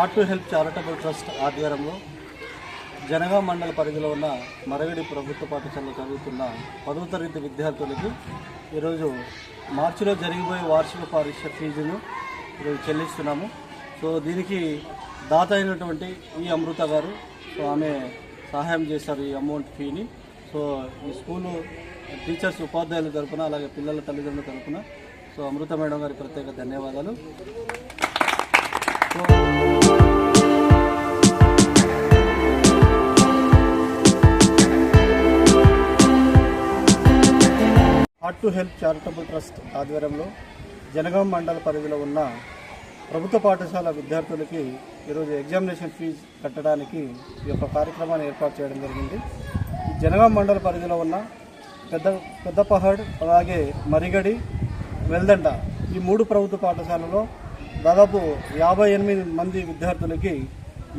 Heart to help charitable trust ఆధ్వర్యంలో జనగా మండల పరిధిలో ఉన్న మరగడి ప్రభుత్వ పాఠశాలలో చదువుతున్న పదవ తరగతి విద్యార్థులకి ఈరోజు మార్చిలో జరిగిపోయే వార్షిక పరీక్ష ఫీజును ఈరోజు చెల్లిస్తున్నాము. సో దీనికి దాత అయినటువంటి ఈ అమృత గారు సో ఆమె సహాయం చేశారు ఈ అమౌంట్ ఫీని. సో ఈ స్కూలు టీచర్స్ ఉపాధ్యాయుల తరపున అలాగే పిల్లల తల్లిదండ్రుల తరపున సో అమృత మేడం గారి ప్రత్యేక ధన్యవాదాలు. Heart to help charitable trust ఆధ్వర్యంలో జనగాం మండల పరిధిలో ఉన్న ప్రభుత్వ పాఠశాల విద్యార్థులకి ఈరోజు ఎగ్జామినేషన్ ఫీజు కట్టడానికి ఈ యొక్క కార్యక్రమాన్ని ఏర్పాటు చేయడం జరిగింది. జనగాం మండల పరిధిలో ఉన్న పెద్ద పెద్దపహాడ్ అలాగే మరిగడి వెల్దండ ఈ మూడు ప్రభుత్వ పాఠశాలలో దాదాపు యాభై ఎనిమిది మంది విద్యార్థులకి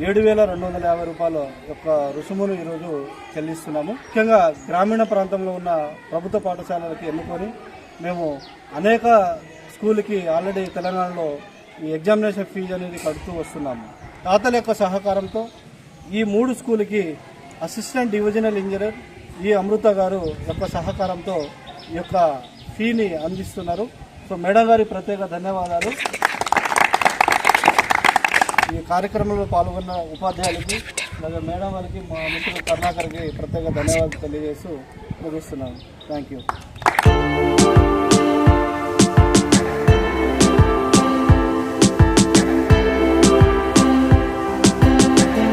ఏడు వేల రెండు వందల యాభై రూపాయల యొక్క రుసుమును ఈరోజు చెల్లిస్తున్నాము. ముఖ్యంగా గ్రామీణ ప్రాంతంలో ఉన్న ప్రభుత్వ పాఠశాలలకి ఎన్నుకొని మేము అనేక స్కూల్కి ఆల్రెడీ తెలంగాణలో ఈ ఎగ్జామినేషన్ ఫీజు అనేది కడుతూ వస్తున్నాము. తాతల యొక్క సహకారంతో ఈ మూడు స్కూల్కి అసిస్టెంట్ డివిజనల్ ఇంజనీర్ ఈ అమృత గారు యొక్క సహకారంతో ఈ యొక్క ఫీని అందిస్తున్నారు. సో మేడం గారి ప్రత్యేక ధన్యవాదాలు. కార్యక్రమంలో పాల్గొన్న ఉపాధ్యాయులకి అలాగే మేడం వారికి మా మిత్రులు కర్ణాకర్కి ప్రత్యేక ధన్యవాదాలు తెలియజేస్తూ ముగిస్తున్నాను. Thank you